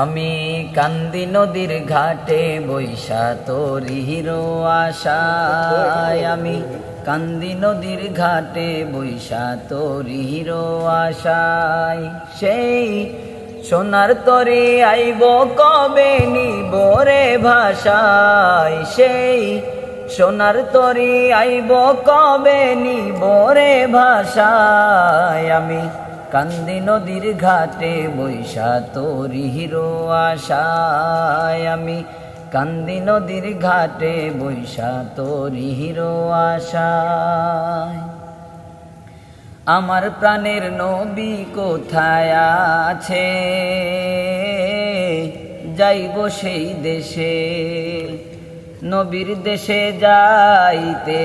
আমি কান্দি নদীর ঘাটে বৈশা তোরি হিরো আশায়। আমি কান্দি নদীর ঘাটে বৈশা তোরি হিরো আশায়। সেই সোনার তরে আইব কবে নিব রে ভাষায়। সেই সোনার তরি আইব কবে নিব রে ভাষায়। আমি কান্দি নদীর ঘাটে বৈশা তোরি হিরো আশায় আমি। কান্দি নদীর ঘাটে বৈশা তোরি হিরো আশায়। আমার প্রাণের নবী কোথায় আছে? যাইব সেই দেশে, নবীর দেশে যাইতে।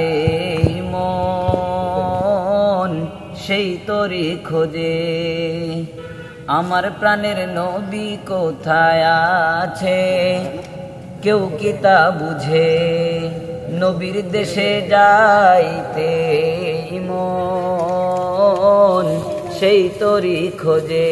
সেই তরি খোঁজে। আমার প্রাণের নবী কোথায় আছে? কেউ কি তা বুঝে? নবীর দেশে যাইতে মন সেই তরি খোঁজে।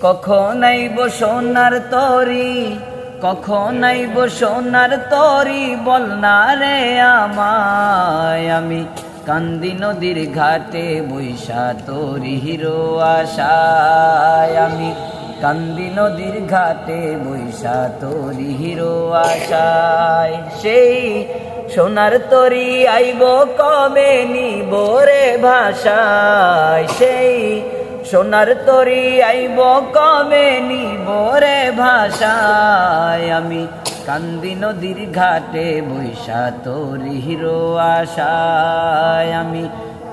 কখন আইব সোনার তরি? কখন আইব সোনার তরি? বল না রে আমায়, আমি কান্দি নদীর ঘাটে বৈশা তোরি হিরো আশায় আমি। কান্দি নদীর ঘাটে বৈশা তোরি হিরো আশায়। সেই সোনার তরি আইব কবে নিব রে ভাষায়? সেই সোনার তরি আইব কবে নিব রে ভাষায়? আমি কান্দি নদীর ঘাটে বৈশা তোর হিরো আশায় আমি।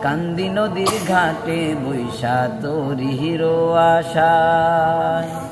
কান্দি নদীর ঘাটে বৈশা তোর হিরো আশায়।